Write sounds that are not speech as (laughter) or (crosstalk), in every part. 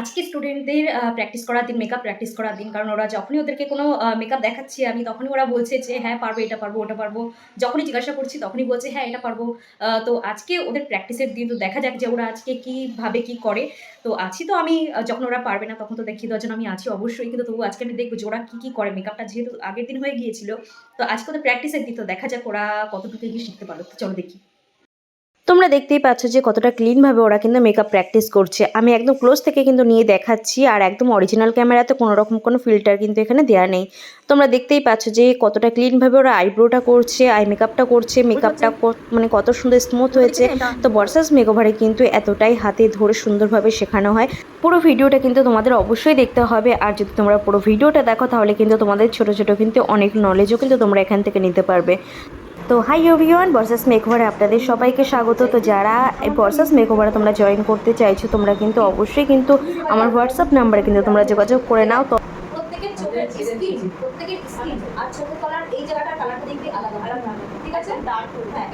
আজকে স্টুডেন্টদের প্র্যাকটিস করার দিন মেকআপ প্র্যাকটিস করার দিন, কারণ ওরা যখনই ওদেরকে কোনো মেকআপ দেখাচ্ছি আমি, তখনই ওরা বলছে যে হ্যাঁ পারব, এটা পারব, ওটা পারব। যখনই জিজ্ঞাসা করছি, তখনই বলছে হ্যাঁ এটা পারব। তো আজকে ওদের প্র্যাকটিসের দিন, তো দেখা যাক যে ওরা আজকে কীভাবে কী করে। তো আছি তো আমি যখন ওরা পারবে না, তখন তো দেখিয়ে দেওয়ার জন্য আমি আছি অবশ্যই, কিন্তু তবু আজকে আমি দেখব যে ওরা কী কী করে। মেকআপটা যেহেতু আগের দিন হয়ে গিয়েছিল, তো আজকে ওদের প্র্যাকটিসের দিন, তো দেখা যাক ওরা কতটুকু শিখতে পারল। চলো দেখি। তোমরা দেখতেই পাচ্ছ যে কতটা ক্লিনভাবে ওরা কিন্তু মেকআপ প্র্যাকটিস করছে। আমি একদম ক্লোজ থেকে কিন্তু নিয়ে দেখাচ্ছি আর একদম অরিজিনাল ক্যামেরাতে কোনো রকম কোনো ফিল্টার কিন্তু এখানে দেওয়া নেই। তোমরা দেখতেই পাচ্ছ যে কতটা ক্লিনভাবে ওরা আইব্রোটা করছে আই মেকআপটা করছে মেকআপটা মানে কত সুন্দর স্মুথ হয়েছে। তো বর্ষাস মেকওভারে কিন্তু এতটাই হাতে ধরে সুন্দরভাবে শেখানো হয়। পুরো ভিডিওটা কিন্তু তোমাদের অবশ্যই দেখতে হবে। আর যদি তোমরা পুরো ভিডিওটা দেখো তাহলে কিন্তু তোমাদের ছোট ছোট কিন্তু অনেক নলেজও কিন্তু তোমরা এখান থেকে নিতে পারবে। তো হাই এভরিওয়ান বর্সাস মেকওভারে আপনাদের সবাইকে স্বাগত। তো যারা এই বর্সাস মেকওভারে তোমরা জয়েন করতে চাইছো, তোমরা কিন্তু অবশ্যই কিন্তু আমার হোয়াটসঅ্যাপ নাম্বারে কিন্তু তোমরা যোগাযোগ করে নাও। তো হ্যাঁ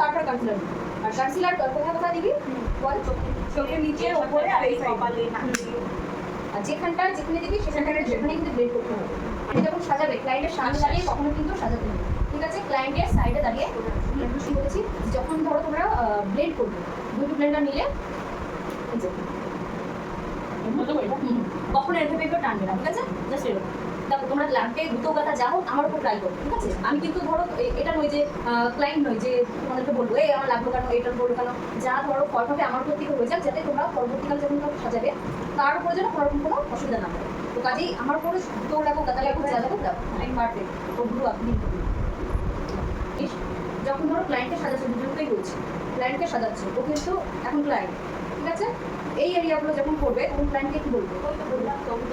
তারপর কনসিলার কনসিলার কোথায় কোথায় দিবি বল চোখে চোখের নিচে উপরে আর এই কপালে আর যেখানটা যেখানে দিবি সেখানটা সেখানে কিন্তু ব্লেড করতে হবে। আপনি যখন সাজাবে ক্লায়েন্টের সামনে দাঁড়িয়ে কখনো কিন্তু সাজাতে হবে ঠিক আছে ক্লায়েন্টের সাইডে দাঁড়িয়ে আমি একটু কি বলেছি যখন ধরো তোমরা ব্লেড করবে দুটো ব্লেন্ডার নিলে কখনো এরকম পেপার টানবে না ঠিক আছে? জাস্ট এরকম। তোমরা ল্যাম্পে দুটো কথা যা হোক আমার উপর ট্রাই করো ঠিক আছে? আমি কিন্তু ধরো এটা নয় যে ক্লায়েন্ট নয় যে তোমাদেরকে বলব এই আমার লাগবে কেন এটা বলব কেন? যা ধরো ফল হবে আমার প্রতি হয়ে যাক যাতে তোমরা পরবর্তীকালে যখন তোমরা সাজাবে তার উপরে যেন কোনো কোনো অসুবিধা না হয়। তো কাজেই আমার পরে তোর লাগো গাদা লাগো যা লাগো আমি পারফেক্ট ওগুলো আপনি যখন ধরো ক্লায়েন্টকে সাজাচ্ছে দুজনকেই বলছি ক্লায়েন্টকে সাজাচ্ছে ও কিন্তু এখন ক্লায়েন্ট ঠিক আছে? এই এরিয়াগুলো যখন করবে তখন ক্লায়েন্টকে কি বলবে?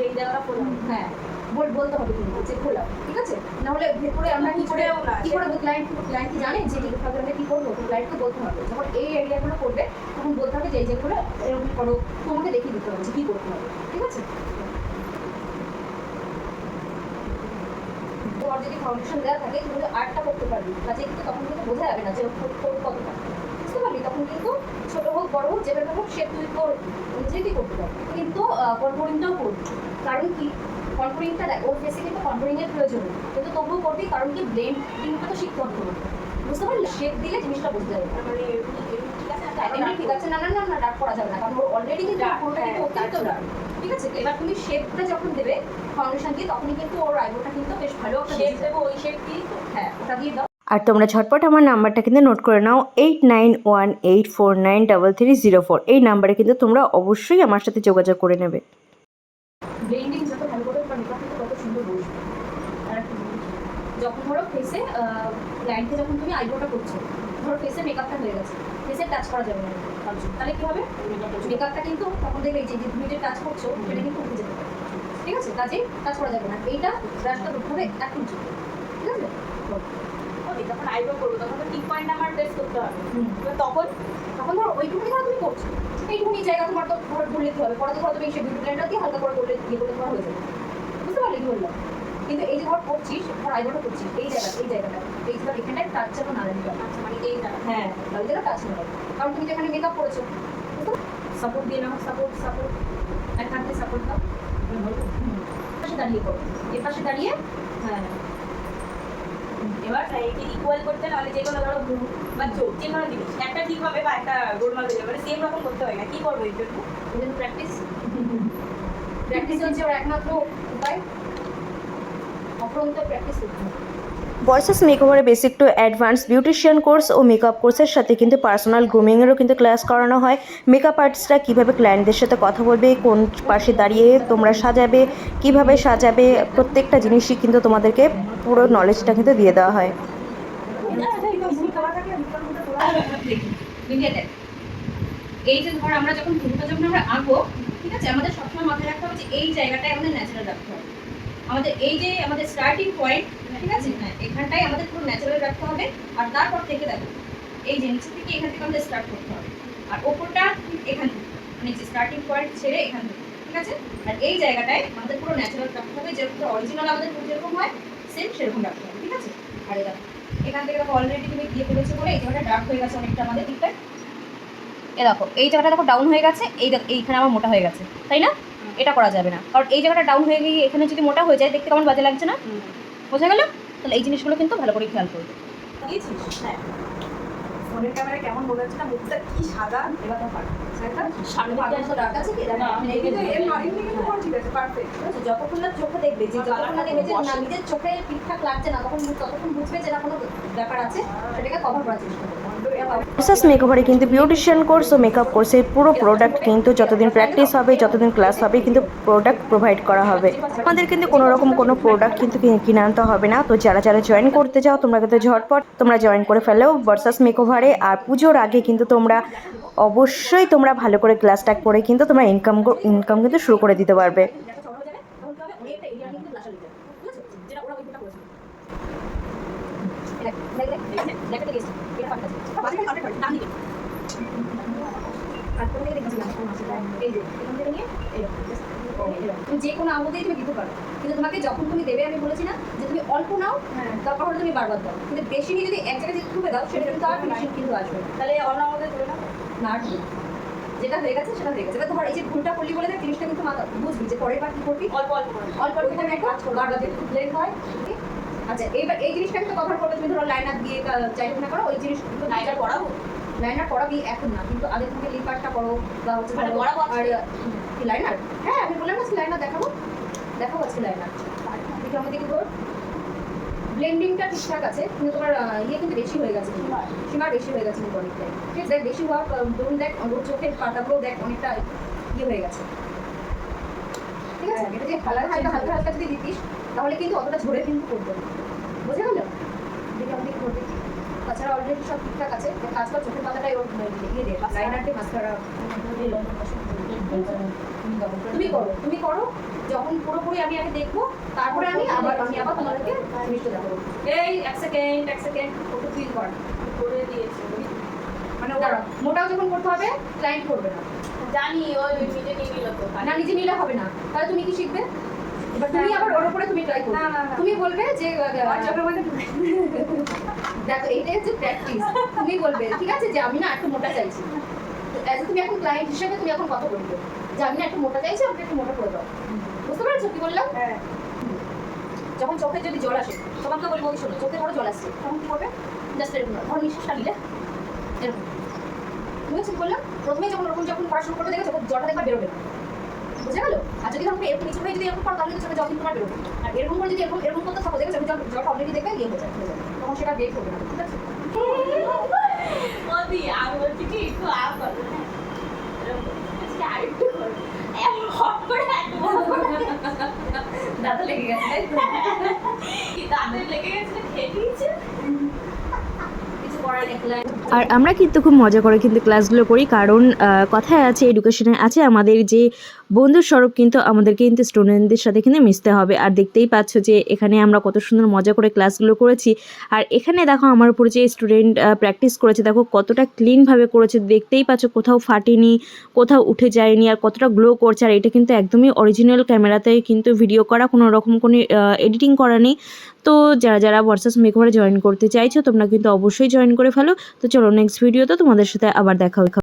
এই জায়গাটা করলাম। হ্যাঁ। বল বলতে হবে কিন্তু যে খোলা ঠিক আছে? না হলে ভেতরে আমরা কি করে কি করে ক্লায়েন্ট ক্লায়েন্ট কি জানে যে এইভাবে আমরা কি করব? ক্লায়েন্টকে বলতে হবে। যখন এই এরিয়াগুলো করবে তখন বলতে হবে যে এই যেগুলো এরকম করো তোমাকে দেখিয়ে দিতে হবে যে কি করতে হবে ঠিক আছে? তোমার যদি ফাউন্ডেশন দেওয়া থাকে তুমি যদি আর্টটা করতে পারবি। কাজে কিন্তু তখন কিন্তু বোঝা যাবে না যে কতটা। বুঝতে পারবি তখন কিন্তু ছোট হোক বড় হোক যেভাবে হোক সে তুই তোর নিজেই করতে পারবি? কিন্তু কনফোরিংটাও করবি। কারণ কি? কনফোরিংটা দেখ ওর ফেসে কিন্তু কনফোরিং এর প্রয়োজন কিন্তু তবুও করবি কারণ কি ব্লেন্ডিংটা তো শিখতে হবে। বুঝতে পারলি? শেপ দিলে জিনিসটা বুঝতে যাবে মানে ঠিক আছে না না না না ডাক করা যাবে না কারণ ওর অলরেডি কিন্তু পুরোটা কিন্তু অতিরিক্ত ডাক ঠিক আছে? এবার তুমি শেপটা যখন দেবে ফাউন্ডেশন দিয়ে তখনই কিন্তু ওর আইব্রোটা কিন্তু বেশ ভালো শেপ দেবো ওই শেপ দিয়ে হ্যাঁ ওটা দিয়ে দাও। আর তোমরা ঝটপট আমার নাম্বারটা কিন্তু নোট করে নাও eight nine one eight four nine double three zero four এই নাম্বারে কিন্তু তোমরা অবশ্যই আমার সাথে যোগাযোগ করে নেবে ব্লেন্ডিং যত ভালো করবে তোমার মেকআপ কিন্তু তত সুন্দর বসবে আর একটা জিনিস, যখন ধরো ফেসে ক্লায়েন্টকে যখন তুমি আইব্রোটা করছ ধরো ফেসে মেকআপটা হয়ে গেছে ফেসে টাচ করা যাবে না। তাহলে কি হবে? মেকআপটা কিন্তু তখন দেখবে এই যে তুমি যে টাচ করছ সেটা কিন্তু উঠে যেতে পারে। ঠিক আছে? কাজেই টাচ করা যাবে না। এইটা ব্রাশটা ধরতে হবে এক ইঞ্চ ঠিক আছে? যখন আইব্রো করব তখন তো টিপ পয়েন্ট আমার টেস্ট করতে হবে। তখন? তখন ধরো ওইটুকুনি ধরো তুমি করছ। এইটুকুনি জায়গা তোমার তো ধরো ভুলে দিতে হবে। পরে তো ধরো তুমি সেই বিউটি ব্লেন্ডার দিয়ে হালকা করে করলে ইয়ে করলে তোমার হয়ে যাবে। বুঝতে পারলে কি বললাম? কিন্তু এই যে ধর করছিস ধর আইব্রোটা করছিস এই জায়গা এই জায়গাটা। এই ধর এখানটায় টাচ যেন না লাগে। আচ্ছা মানে এই হ্যাঁ ওই জায়গা টাচ না কারণ তুমি যেখানে মেকআপ করেছ। সাপোর্ট দিয়ে নাও সাপোর্ট সাপোর্ট এক হাতে সাপোর্ট দাও। পাশে দাঁড়িয়ে করো। এর পাশে দাঁড়িয়ে হ্যাঁ। এবার একে ইকুয়াল করতে নাহলে যে কোনো ধরো ভুল বা চোখ যে কোনো জিনিস একটা ঠিক হবে বা একটা গোলমাল হয়ে যাবে। মানে সেম রকম করতে হয় না। কি করব এই জন্য? প্র্যাকটিস প্র্যাকটিস (laughs) হচ্ছে ওর একমাত্র উপায়। বয়সেস মেকওভারে basic to advance beautician course O makeup কোর্সের সাথে কিন্তু পার্সোনাল গ্রুমিংয়েরও কিন্তু ক্লাস করানো হয়। মেকআপ আর্টিস্টরা কীভাবে ক্লায়েন্টদের সাথে কথা বলবে কোন পাশে দাঁড়িয়ে তোমরা সাজাবে কীভাবে সাজাবে প্রত্যেকটা জিনিসই কিন্তু তোমাদেরকে পুরো নলেজটা কিন্তু দিয়ে দেওয়া হয়। এই যে ধর আমরা যখন ফুলটা যখন আমরা আঁকবো ঠিক আছে? আমাদের সবসময় মাথায় রাখতে হবে যে এই জায়গাটায় আমাদের ন্যাচারাল রাখতে হবে। আমাদের এই যে আমাদের স্টার্টিং পয়েন্ট ঠিক আছে? হ্যাঁ এখানটায় আমাদের পুরো ন্যাচারাল রাখতে হবে। আর তারপর থেকে দেখো, এই যে নিচে থেকে এখান থেকে আমাদের স্টার্ট করতে হবে। আর ওপরটা এখান থেকে মানে যে স্টার্টিং পয়েন্ট ছেড়ে এখান থেকে, ঠিক আছে? আর এই জায়গাটায় আমাদের পুরো ন্যাচারাল রাখতে হবে। যেরকম অরিজিনাল আমাদের যেরকম হয় সেম সেরকম রাখতে হবে, ঠিক আছে? আর এটা এখান থেকে দেখো অলরেডি তুমি দিয়ে ফেলেছো বলে, এই জায়গাটা ডার্ক হয়ে গেছে অনেকটা আমাদের ঠিকঠাক এ দেখো, এই জায়গাটা দেখো ডাউন হয়ে গেছে, এই এইখানে আমার মোটা হয়ে গেছে, তাই না? এটা করা যাবে না। কারণ এই জায়গাটা ডাউন হয়ে গিয়ে এখানে যদি মোটা হয়ে যায় দেখতে কেমন বাজে লাগছে না? বোঝা গেল? তাহলে এই জিনিসগুলো কিন্তু ভালো করে খেয়াল করবে। হ্যাঁ। ফোনের ক্যামেরা কেমন না? মুখটা কি সাদা? এবার যতক্ষণ না চোখে দেখবে যে যতক্ষণ না দেখবে যে না নিজের চোখে ঠিকঠাক লাগছে না তখন ততক্ষণ বুঝবে যে না কোনো ব্যাপার আছে সেটাকে কভার করার চেষ্টা করবে। ভার্সাস মেকওভারে কিন্তু বিউটিশিয়ান কোর্স ও মেকআপ কোর্সের পুরো প্রোডাক্ট কিন্তু যতদিন প্র্যাকটিস হবে, যতদিন ক্লাস হবে, কিন্তু প্রোডাক্ট প্রোভাইড করা হবে। আমাদের কিন্তু কোনো রকম কোনো প্রোডাক্ট কিন্তু কিনে আনতে হবে না। তো যারা যারা জয়েন করতে চাও, তোমরা কিন্তু ঝটপট তোমরা জয়েন করে ফেলো ভার্সাস মেকওভারে আর পুজোর আগে কিন্তু তোমরা অবশ্যই তোমরা ভালো করে ক্লাসটা করে কিন্তু তোমরা ইনকাম ইনকাম কিন্তু শুরু করে দিতে পারবে। তুমি যে কোনো আমল দিয়ে তুমি দিতে পারো কিন্তু তোমাকে যখন তুমি দেবে আমি বলেছি না যে তুমি অল্প নাও দরকার হলে তুমি বারবার দাও কিন্তু বেশি নিয়ে যদি এক জায়গায় যদি দাও সেটা কিন্তু আর ফিনিশিং কিন্তু আসবে তাহলে অন্য আমাদের করে না না যেটা হয়ে গেছে সেটা হয়ে গেছে এবার ধর এই যে ভুলটা করলি বলে দেখ জিনিসটা কিন্তু বুঝবি যে পরের বার কি করবি অল্প অল্প অল্প অল্প করে একটা বারবার যদি ব্লেন্ড হয়? আচ্ছা এইবার এই জিনিসটা কিন্তু কভার করবে তুমি ধরো লাইনার দিয়ে হোক না করো ওই জিনিস কিন্তু লাইটার পড়াবো লাইনার পড়াবি এখন না কিন্তু আগে থেকে লিপ আর্টটা করো বা হচ্ছে মানে পড়াবো আর কি লাইনার হ্যাঁ আমি বললাম না লাইনার দেখাবো দেখাবো আজকে লাইনার দেখি আমাদের কি ব্লেন্ডিংটা ঠিকঠাক আছে কিন্তু তোমার ইয়ে কিন্তু বেশি হয়ে গেছে। সীমা। বেশি হয়ে গেছে কিন্তু অনেকটাই। ঠিক দেখ বেশি হওয়া আহ, ধরুন দেখ চোখের পাতাগুলো দেখ অনেকটা ইয়ে হয়ে গেছে। ঠিক আছে এটা যে কালার হালকা হালকা হালকা যদি দিতিস তাহলে কিন্তু অতটা ঝরে কিন্তু করবে না। বোঝা গেল? দেখি আমাদের করবে তাছাড়া অলরেডি সব ঠিকঠাক আছে কর চোখের পাতাটাই ওর ইয়ে লাইনার দিয়ে মাস্কারা তুমি করো। তুমি করো। যখন পুরোপুরি আমি আগে দেখব তারপরে আমি আবার আমি আবার তোমাদেরকে জিনিসটা দেখাবো। এই এক সেকেন্ড এক সেকেন্ড ওটা ফিল কর। করে দিয়েছে মানে ওরা মোটাও যখন করতে হবে ক্লায়েন্ট করবে না। জানি ওই নিজে নিয়ে নিল তো। না নিজে নিলে হবে না। তাহলে তুমি কি শিখবে? তুমি আবার ওর উপরে তুমি ট্রাই করবে। না, না, না। তুমি বলবে যে (laughs) দেখো, এইটাই হচ্ছে প্র্যাকটিস তুমি বলবে, ঠিক আছে যে আমি না একটু মোটা চাইছি। অ্যাজ তুমি এখন ক্লায়েন্ট হিসেবে তুমি এখন কথা বলবে যে আমি না একটু মোটা চাইছি, আমাকে একটু মোটা করে দাও। বুঝতে পেরেছ কি বললাম? হ্যাঁ। যখন চোখে যদি জল আসে তোমাকে বলব ওই শোনো, চোখে ধরো জল আসছে। তখন কি করবে? জাস্ট এরকম। ধরো নিঃশ্বাসটা নিলে এরকম। বুঝেছি কি বললাম প্রথমে যখন ওরকম যখন পড়া শুরু করতে দেখে যখন জলটা দেখবা বেরোবে বুঝে গেল? আর যদি তোমাকে এরকম নিচে হয়ে যদি এরকম করো তাহলে চোখে জল কিন্তু তোমার বেরোবে আর এরকম করে যদি এরকম এরকম করতে থাকো দেখবে জল- জলটা অলরেডি দেখবে ইয়ে হয়ে যাবে। তখন সেটা বের করবে না ঠিক আছে? মোদি আমি বলছি কি একটু আ করো হ্যাঁ। এরকম আজকে আরেকটু করো। এমন হট করে দাদা লেগে গেছে লেগে গেছে খেয়ে কিছু করার দেখলে আর আমরা কিন্তু খুব মজা করে কিন্তু ক্লাসগুলো করি, কারণ কথায় আছে এডুকেশনে আছে আমাদের যে বন্ধু স্বরূপ কিন্তু আমাদেরকে কিন্তু স্টুডেন্টদের সাথে কিন্তু মিশতে হবে। আর দেখতেই পাচ্ছ যে এখানে আমরা কত সুন্দর মজা করে ক্লাসগুলো করেছি। আর এখানে দেখো আমার উপরে যে স্টুডেন্ট প্র্যাকটিস করেছে, দেখো কতটা ক্লিনভাবে করেছে। দেখতেই পাচ্ছ কোথাও ফাটেনি, কোথাও উঠে যায়নি আর কতটা গ্লো করছে। আর এটা কিন্তু একদমই অরিজিনাল ক্যামেরাতে কিন্তু ভিডিও করা, কোনো রকম কোনো এডিটিং করা নেই। তো যারা যারা ভার্সাস মেকওভারে জয়েন করতে চাইছো, তোমরা কিন্তু অবশ্যই জয়েন করে ফেলো। তো চলো নেক্সট ভিডিওতে তোমাদের সাথে আবার দেখা